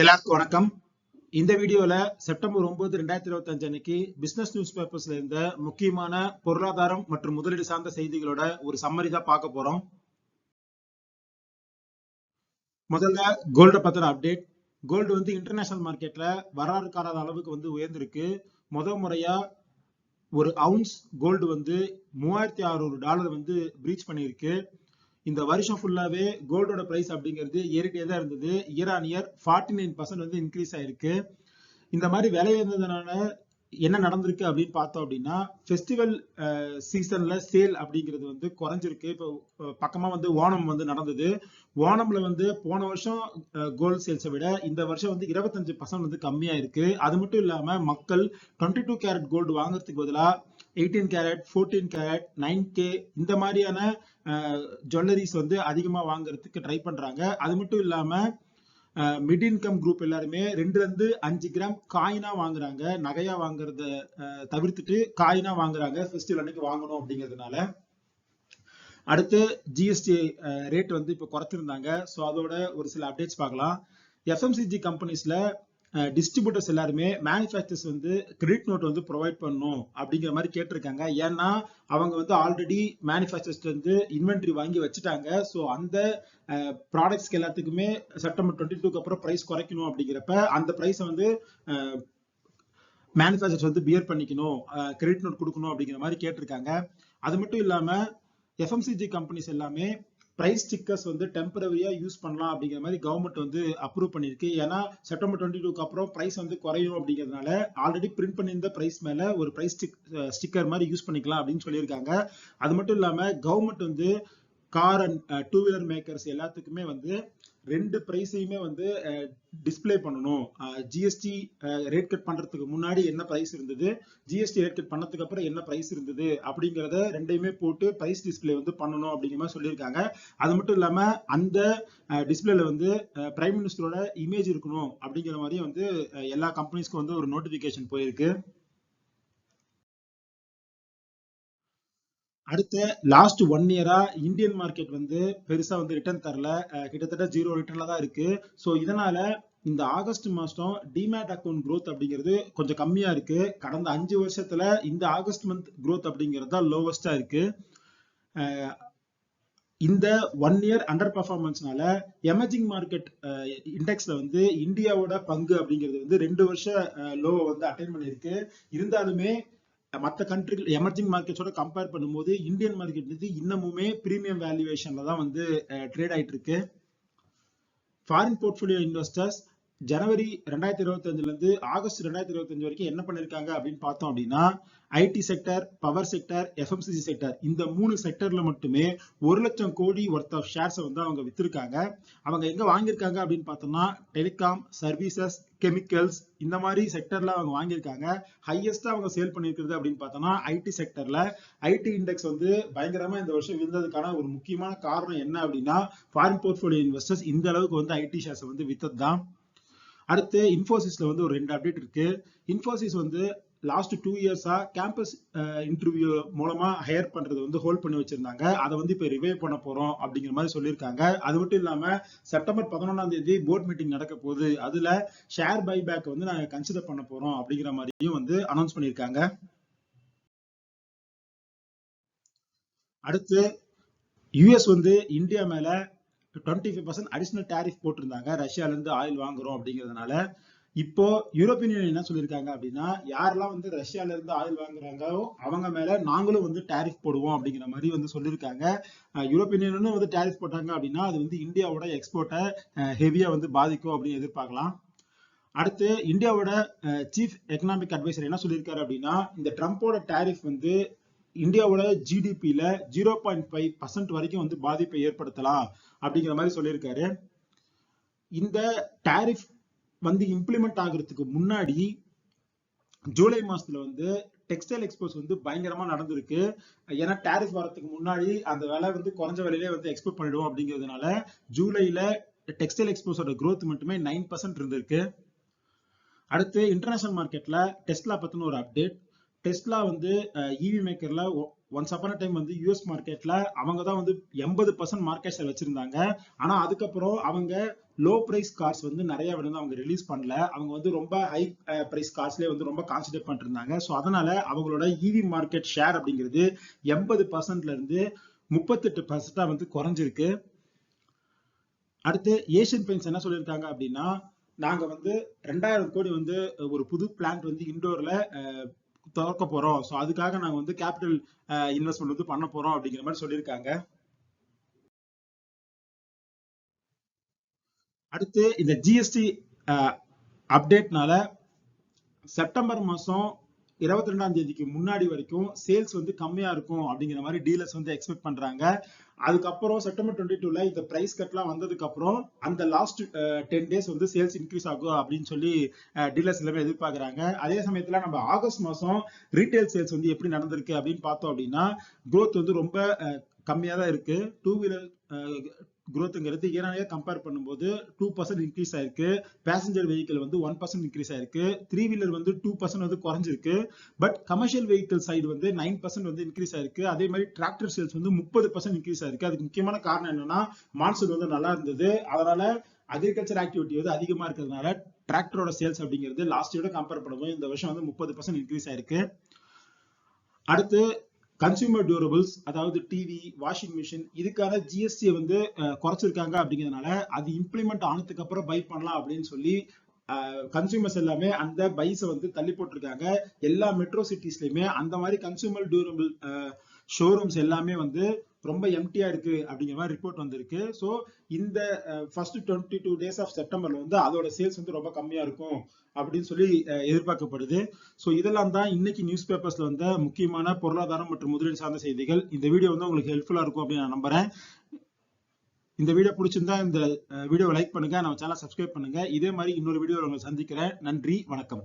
எல்லாருக்கும் வணக்கம். இந்த வீடியோல செப்டம்பர் ஒன்பது ரெண்டாயிரத்தி இருபத்தி அஞ்சு அன்னைக்கு பிசினஸ் நியூஸ் பேப்பர்ஸ்ல இருந்த முக்கியமான பொருளாதாரம் மற்றும் முதலீடு சார்ந்த செய்திகளோட ஒரு சம்மரி தான் பார்க்க போறோம். முதல்ல கோல்டை பத்தின அப்டேட் கோல்டு வந்து இன்டர்நேஷனல் மார்க்கெட்ல வரலாறு காணாத அளவுக்கு வந்து உயர்ந்திருக்கு. முத முறையா ஒரு அவுன்ஸ் கோல்டு வந்து மூவாயிரத்தி அறுநூறு டாலர் வந்து பிரீச் பண்ணியிருக்கு. இந்த வருஷம் ஃபுல்லாவே கோல்டோட பிரைஸ் அப்படிங்கிறது ஏறிட்டே தான் இருந்தது. Year on year forty nine percent வந்து இன்க்ரீஸ் ஆயிருக்கு. இந்த மாதிரி விலை உயர்ந்ததுனால என்ன நடந்திருக்கு அப்படின்னு பார்த்தோம் அப்படின்னா ஃபெஸ்டிவல் சீசன்ல சேல் அப்படிங்கிறது வந்து குறைஞ்சிருக்கு. இப்போ பக்கமா வந்து ஓணம் வந்து நடந்தது. ஓணம்ல வந்து போன வருஷம் கோல்டு சேல்ஸை விட இந்த வருஷம் வந்து இருபத்தஞ்சு பர்சன்ட் வந்து கம்மியா இருக்கு அது மட்டும் இல்லாம மக்கள் டுவெண்ட்டி டூ கேரட் கோல்டு வாங்குறதுக்கு பதிலாக eighteen carat fourteen carat nine K இந்த மாதிரியான ஜுவல்லரிஸ் வந்து அதிகமாக வாங்குறதுக்கு ட்ரை பண்ணுறாங்க அது மட்டும் இல்லாமல் மிட் இன்கம் குரூப் எல்லாருமே ரெண்டுலேருந்து அஞ்சு கிராம் காயினாக வாங்குறாங்க. நகையாக வாங்குறத தவிர்த்துட்டு காயினாக வாங்குறாங்க. ஃபெஸ்டிவல் அன்னைக்கு வாங்கணும் அப்படிங்கிறதுனால. அடுத்து ஜிஎஸ்டி ரேட் வந்து இப்போ குறைச்சிருந்தாங்க. ஸோ அதோட ஒரு சில அப்டேட்ஸ் பார்க்கலாம். எஃப்எம்சிஜி கம்பெனிஸில் டிஸ்ட்ரிபியூட்டர்ஸ் எல்லாருமே மேனுஃபேக்சர்ஸ் வந்து கிரெடிட் நோட் வந்து ப்ரொவைட் பண்ணணும் அப்படிங்கிற மாதிரி கேட்டிருக்காங்க. ஏன்னா அவங்க வந்து ஆல்ரெடி மேனுஃபேக்சர்ஸ் வந்து இன்வென்ட்ரி வாங்கி வச்சுட்டாங்க. ஸோ அந்த ப்ராடக்ட்ஸ்க்கு எல்லாத்துக்குமே செப்டம்பர் டுவெண்ட்டி டூக்கு அப்புறம் ப்ரைஸ் குறைக்கணும் அப்படிங்கிறப்ப அந்த ப்ரைஸை வந்து மேனுஃபேக்சர்ஸ் வந்து பியர் பண்ணிக்கணும். கிரெடிட் நோட் கொடுக்கணும் அப்படிங்கிற மாதிரி கேட்டிருக்காங்க. அது மட்டும் இல்லாமல் எஃப்எம்சிஜி கம்பெனிஸ் எல்லாமே ப்ரைஸ் ஸ்டிக்கர்ஸ் வந்து டெம்பரரியா யூஸ் பண்ணலாம் அப்படிங்கிற மாதிரி கவர்மெண்ட் வந்து அப்ரூவ் பண்ணிருக்கு ஏன்னா செப்டம்பர் டுவெண்ட்டி டூக்கு அப்புறம் ப்ரைஸ் வந்து குறையும் அப்படிங்கிறதுனால ஆல்ரெடி பிரிண்ட் பண்ணியிருந்த ப்ரைஸ் மேல ஒரு பிரைஸ் ஸ்டிக்கர் மாதிரி யூஸ் பண்ணிக்கலாம் அப்படின்னு சொல்லியிருக்காங்க. அது மட்டும் இல்லாம கவர்மெண்ட் வந்து car and two wheeler makers எல்லாத்துக்குமே வந்து ரெண்டு ப்ரைஸையுமே வந்து டிஸ்பிளே பண்ணணும். ஜிஎஸ்டி ரேட் கட் பண்ணுறதுக்கு முன்னாடி என்ன ப்ரைஸ் இருந்தது? ஜிஎஸ்டி ரேட் கட் பண்ணதுக்கு அப்புறம் என்ன ப்ரைஸ் இருந்தது? அப்படிங்கிறத ரெண்டையுமே போட்டு ப்ரைஸ் டிஸ்பிளே வந்து பண்ணணும் அப்படிங்கிற மாதிரி சொல்லியிருக்காங்க. அது மட்டும் இல்லாமல் அந்த டிஸ்பிளேல வந்து பிரைம் மினிஸ்டரோட இமேஜ் இருக்கணும் அப்படிங்கிற மாதிரி வந்து எல்லா கம்பெனிஸ்க்கும் வந்து ஒரு நோட்டிஃபிகேஷன் போயிருக்கு. அடுத்த லாஸ்ட் ஒன் இயரா இந்தியன் மார்க்கெட் வந்து பெருசா வந்து ரிட்டர்ன் தரல. கிட்டத்தட்ட ஜீரோ ரிட்டர்ன்ல தான் இருக்கு. ஸோ இதனால இந்த ஆகஸ்ட் மாசம் டிமேட் அக்கௌண்ட் க்ரோத் அப்படிங்கிறது கொஞ்சம் கம்மியா இருக்கு. கடந்த அஞ்சு வருஷத்துல இந்த ஆகஸ்ட் மந்த் க்ரோத் அப்படிங்கிறது தான் லோவஸ்டா இருக்கு. இந்த ஒன் இயர் அண்டர் பர்ஃபார்மன்ஸ்னால எமர்ஜிங் மார்க்கெட் இண்டெக்ஸ்ல வந்து இந்தியாவோட பங்கு அப்படிங்கிறது வந்து ரெண்டு வருஷம் லோவை வந்து அட்டைன் பண்ணியிருக்கு. இருந்தாலுமே மற்ற கண்ட்ரிகள் எமர்ஜிங் மார்க்கெட்ஸோட கம்பேர் பண்ணும்போது இந்தியன் மார்க்கெட் வந்து இன்னமுமே பிரீமியம் வேல்யூவேஷன்ல தான் வந்து ட்ரேட் ஆயிட்டு இருக்கு ஃபாரின் போர்ட்ஃபோலியோ இன்வெஸ்டர்ஸ் ஜனவரி ரெண்டாயிரத்தி இருபத்தி அஞ்சுல இருந்து ஆகஸ்ட் ரெண்டாயிரத்தி இருபத்தி அஞ்சு வரைக்கும் என்ன பண்ணிருக்காங்க அப்படின்னு பார்த்தோம் அப்படின்னா IT sector power sector FMCG sector இந்த மூணு செக்டர்ல மட்டுமே ஒரு லட்சம் கோடி ஒர்த் ஆஃப் ஷேர்ஸை வந்து அவங்க வித்திருக்காங்க. அவங்க எங்க வாங்கியிருக்காங்க அப்படின்னு பார்த்தோம்னா டெலிகாம் சர்வீசஸ் கெமிக்கல்ஸ் இந்த மாதிரி செக்டர்ல அவங்க வாங்கியிருக்காங்க. ஹையஸ்டா அவங்க சேல் பண்ணியிருக்கிறது அப்படின்னு பார்த்தோம்னா ஐடி செக்டர்ல ஐடி இண்டெக்ஸ் வந்து பயங்கரமா இந்த வருஷம் விழுந்ததுக்கான ஒரு முக்கியமான காரணம் என்ன அப்படின்னா ஃபாரின் போர்ட்ஃபோலியோ இன்வெஸ்டர்ஸ் இந்த அளவுக்கு வந்து ஐடி ஷேர்ஸ் வந்து வித்தது தான் அடுத்து இன்ஃபோசிஸ்ல வந்து ஒரு ரெண்டு அப்டேட் இருக்கு. இன்ஃபோசிஸ் வந்து லாஸ்ட் டூ இயர்ஸா கேம்பஸ் இன்டர்வியூ மூலமா ஹையர் பண்றது வந்து ஹோல்ட் பண்ணி வச்சிருந்தாங்க. அதை வந்து இப்போ ரிவைவ் பண்ண போறோம் அப்படிங்கிற மாதிரி சொல்லியிருக்காங்க. அது மட்டும் இல்லாம செப்டம்பர் பதினொன்றாம் தேதி போர்ட் மீட்டிங் நடக்க போகுது. அதுல ஷேர் பைபேக் வந்து நாங்க கன்சிடர் பண்ண போறோம் அப்படிங்கிற மாதிரியும் வந்து அனௌன்ஸ் பண்ணியிருக்காங்க. அடுத்து யுஎஸ் வந்து இந்தியா மேல twenty five percent additional tariff போட்டிருந்தாங்க. ரஷ்யால இருந்து ஆயில் வாங்குறோம் அப்படிங்கிறதுனால இப்போ யூரோப்பியன் யூனியன் என்ன சொல்லியிருக்காங்க அப்படின்னா யாரெல்லாம் வந்து ரஷ்யால இருந்து ஆயில் வாங்குறாங்களோ அவங்க மேல நாங்களும் வந்து டேரிஃப் போடுவோம் அப்படிங்கிற மாதிரி வந்து சொல்லியிருக்காங்க. யூரோப்பியன் யூனியனும் வந்து டேரிஃப் போட்டாங்க அப்படின்னா அது வந்து இந்தியாவோட எக்ஸ்போர்ட்டை ஹெவியா வந்து பாதிக்கும் அப்படின்னு எதிர்பார்க்கலாம். அடுத்து இந்தியாவோட சீஃப் எக்கனாமிக் அட்வைசர் என்ன சொல்லியிருக்காரு அப்படின்னா இந்த ட்ரம்ப்போட டேரிஃப் வந்து இந்தியாவோட ஜிடிபியில ஜீரோ பாயிண்ட் ஃபைவ் பர்சன்ட் வரைக்கும் வந்து பாதிப்பை ஏற்படுத்தலாம் அப்படிங்கிற மாதிரி சொல்லியிருக்காரு. இந்த டாரிஃப் வந்து இம்ப்ளிமெண்ட் ஆகுறதுக்கு முன்னாடி ஜூலை மாசத்துல வந்து டெக்ஸ்டைல் எக்ஸ்போர்ட்ஸ் வந்து பயங்கரமா நடந்திருக்கு. ஏன்னா டாரிஃப் வரதுக்கு முன்னாடி அந்த விலை வந்து குறைஞ்ச விலையிலே வந்து எக்ஸ்போர்ட் பண்ணிடுவோம் அப்படிங்கிறதுனால ஜூலைல டெக்ஸ்டைல் எக்ஸ்போர்ட்ஸோட க்ரோத் மட்டுமே நைன் பர்சன்ட் இருந்திருக்கு. அடுத்து இன்டர்நேஷனல் மார்க்கெட்ல டெஸ்ட்லா பத்தின ஒரு அப்டேட் டெஸ்லா வந்து இவி மேக்கர்ல ஒன்ஸ் அப்பான டைம் வந்து யூஎஸ் மார்க்கெட்ல அவங்க தான் வந்து எண்பது பர்சன்ட் மார்க்கெட் ஷேர் வச்சிருந்தாங்க. ஆனா அதுக்கப்புறம் அவங்க லோ பிரைஸ் கார்ஸ் வந்து நிறைய வந்து அவங்க ரிலீஸ் பண்ணல. அவங்க வந்து ரொம்ப ஹை பிரைஸ் கார்ஸ்லேயே வந்து ரொம்ப கான்சன்ட்ரேட் பண்ணிருந்தாங்க. ஸோ அதனால அவங்களோட இவி மார்க்கெட் ஷேர் அப்படிங்கிறது எண்பது பர்சன்ட்ல இருந்து முப்பத்தெட்டு பர்சன்டா வந்து குறைஞ்சிருக்கு. அடுத்து ஏஷியன் பெயிண்ட்ஸ் என்ன சொல்லியிருக்காங்க அப்படின்னா நாங்க வந்து ரெண்டாயிரம் கோடி வந்து ஒரு புது பிளான்ட் வந்து இண்டோர்ல திறக்க போறோம். ஸோ அதுக்காக நாங்க வந்து கேபிட்டல் இன்வெஸ்ட்மெண்ட் வந்து பண்ண போறோம் அப்படிங்கிற மாதிரி சொல்லியிருக்காங்க. அடுத்து இந்த ஜிஎஸ்டி அப்டேட்னால செப்டம்பர் மாசம் இருபத்தி ரெண்டாம் தேதிக்கு முன்னாடி வரைக்கும் சேல்ஸ் வந்து கம்மியா இருக்கும் அப்படிங்கிற மாதிரி டீலர்ஸ் வந்து எக்ஸ்பெக்ட் பண்றாங்க. அதுக்கப்புறம் செப்டம்பர் டுவெண்ட்டி டூல இந்த பிரைஸ் கட்லாம் வந்ததுக்கு அப்புறம் அந்த லாஸ்ட் டென் டேஸ் வந்து சேல்ஸ் இன்க்ரீஸ் ஆகும் அப்படின்னு சொல்லி டீலர்ஸ் எல்லாமே எதிர்பார்க்கறாங்க. அதே சமயத்துல நம்ம ஆகஸ்ட் மாசம் ரீட்டைல் சேல்ஸ் வந்து எப்படி நடந்திருக்கு அப்படின்னு பார்த்தோம் அப்படின்னா குரோத் வந்து ரொம்ப கம்மியா தான் இருக்கு. டூ வீலர் குரோத்துங்கிறது இயரானியா கம்பேர் பண்ணும்போது டூ பர்சன்ட் இன்க்ரீஸ் ஆயிருக்கு. பேசஞ்சர் வெஹிக்கிள் வந்து ஒன் பர்சன்ட் இன்க்ரீஸ் ஆயிருக்கு. த்ரீ வீலர் வந்து டூ பர்சன்ட் வந்து குறைஞ்சிருக்கு. பட் கமர்ஷியல் வெஹிக்கிள் சைடு வந்து நைன் பர்சன்ட் வந்து இன்க்ரீஸ் ஆயிருக்கு. அதே மாதிரி டிராக்டர் சேல்ஸ் வந்து முப்பது பர்சன்ட் இன்க்ரீஸ் ஆயிருக்கு. அதுக்கு முக்கியமான காரணம் என்னன்னா மான்சூன் வந்து நல்லா இருந்தது. அதனால அக்ரிகல்ச்சர் ஆக்டிவிட்டி வந்து அதிகமா இருக்கிறதுனால டிராக்டரோட சேல்ஸ் அப்படிங்கிறது லாஸ்ட் இயரோட கம்பேர் பண்ணும்போது இந்த வருஷம் வந்து முப்பது பர்சன்ட் இன்க்ரீஸ் ஆயிருக்கு. அடுத்து கன்சியூமர் டியூரபிள்ஸ் அதாவது டிவி வாஷிங் மிஷின் இதுக்கான ஜிஎஸ்டி வந்து குறைச்சிருக்காங்க அப்படிங்கிறதுனால அது இம்ப்ளிமெண்ட் ஆனதுக்கு அப்புறம் பை பண்ணலாம் அப்படின்னு சொல்லி கன்சியூமர்ஸ் எல்லாமே அந்த பைஸை வந்து தள்ளி போட்டிருக்காங்க. எல்லா மெட்ரோ சிட்டிஸ்லயுமே அந்த மாதிரி கன்சியூமர் டியூரபிள் ஷோரூம்ஸ் எல்லாமே வந்து ரொம்ப எம்டியா இருக்கு அப்படிங்கிற மாதிரி ரிப்போர்ட் வந்திருக்கு. ஸோ இந்த first twenty two days of செப்டம்பர்ல வந்து அதோட சேல்ஸ் வந்து ரொம்ப கம்மியா இருக்கும் அப்படின்னு சொல்லி எதிர்பார்க்கப்படுது. ஸோ இதெல்லாம் தான் இன்னைக்கு நியூஸ் பேப்பர்ஸ்ல வந்த முக்கியமான பொருளாதாரம் மற்றும் முதலீடு சார்ந்த செய்திகள். இந்த வீடியோ வந்து உங்களுக்கு ஹெல்ப்ஃபுல்லா இருக்கும் அப்படின்னு நான் நம்புறேன். இந்த வீடியோ பிடிச்சிருந்தா இந்த வீடியோ லைக் பண்ணுங்க. நம்ம சேனல் சப்ஸ்கிரைப் பண்ணுங்க. இதே மாதிரி இன்னொரு வீடியோ உங்களை சந்திக்கிறேன். நன்றி. வணக்கம்.